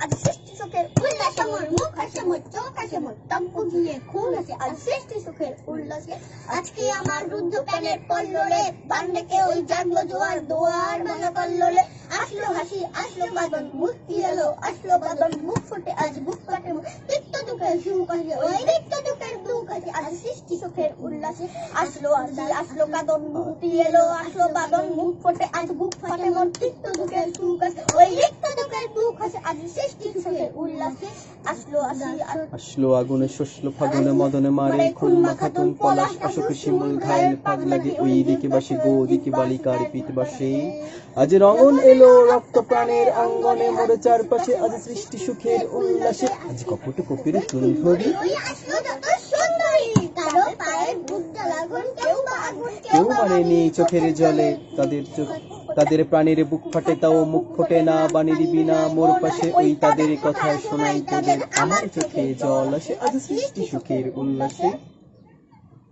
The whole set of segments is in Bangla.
আজ সৃষ্টি সুখের উল্লাসে মোর মুখ হাসে মোর চোখ হাসে মোর টম্পু দিয়ে খুন হাসে আজ সৃষ্টি সুখের উল্লাসে আজকে আমার রুদ্ধ প্যানের পল্লরে বান্ডেকে ওই জাগলো জোয়ার দোয়ার ভাঙা কল্লোলে আসলো হাসি আসলো বাদন মুক্তি এলো আসলো বাদন মুখ ফুটে আজ মুখ তিক্ত দুঃখের সুখ আসে ওই তিক্ত উল্লাসে আসলো আসি আসলো কাদন মুক্তি এলো আসলো বাদন মুখ ফুটে আজ বুক ফাটে মন তিক্ত দুঃখের সুখ আসে ওই দুঃখের দুঃখ আসে আজ সুখের উল্লাসে আসলো আসি আসলো আগুনে শসলো ফাগুনে মদনে মারে খুন মাখাতুন পলাশ অশোক শিমুল পাগ লাগে ওই দিকে বাসি গো দিকে বালিকার পিত বাসে। আজ রঙন এলো রক্ত প্রাণের অঙ্গনে মোরে চারপাশে আজ সৃষ্টি সুখের উল্লাসে। আজ কপট কপির যত সুন্দরী কারও পায়ে বুক লাগুন কেউ বা আগুন কেউ মানেনি চোখের জলে। তাদের চোখ, তাদের প্রাণীর বুক ফাটে, তাও মুখ ফোটে না, বাণী দিবি না, মোর পাশে ওই তাদের কথা শোনাই তোদের। আমার চোখে জল আসে, আজ সৃষ্টি সুখের উল্লাসে।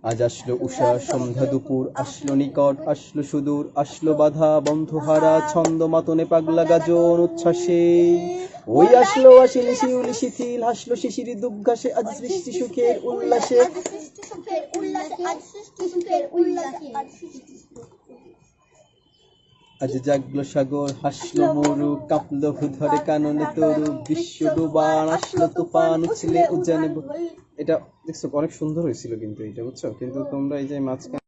আজ আসলো উষা, সন্ধ্যা দুপুর, আসলো নিকট, আসলো সুদূর, আসলো বাধা, বন্ধুহারা, ছন্দ মাতনে পাগলা গাজন উচ্ছ্বাসে। ওই আসলো আসিলি শিউলি শিথিল, হাসলো শিশিরি দুর্গাসে, আজ সৃষ্টি সুখের উল্লাসে। সুখের উল্লাসে আজ সৃষ্টি সুখের উল্লাসে আজ সৃষ্টি আজ জাগলো সাগর হাসলো মরু কাঁপলো ধরে কাননে তরু বিশ্ব ডুবান আসলো তুফান উছলে উজানে এটা দেখছ অনেক সুন্দর হয়েছিল কিন্তু এটা বুঝছ? কিন্তু তোমরা এই যে মাঝখানে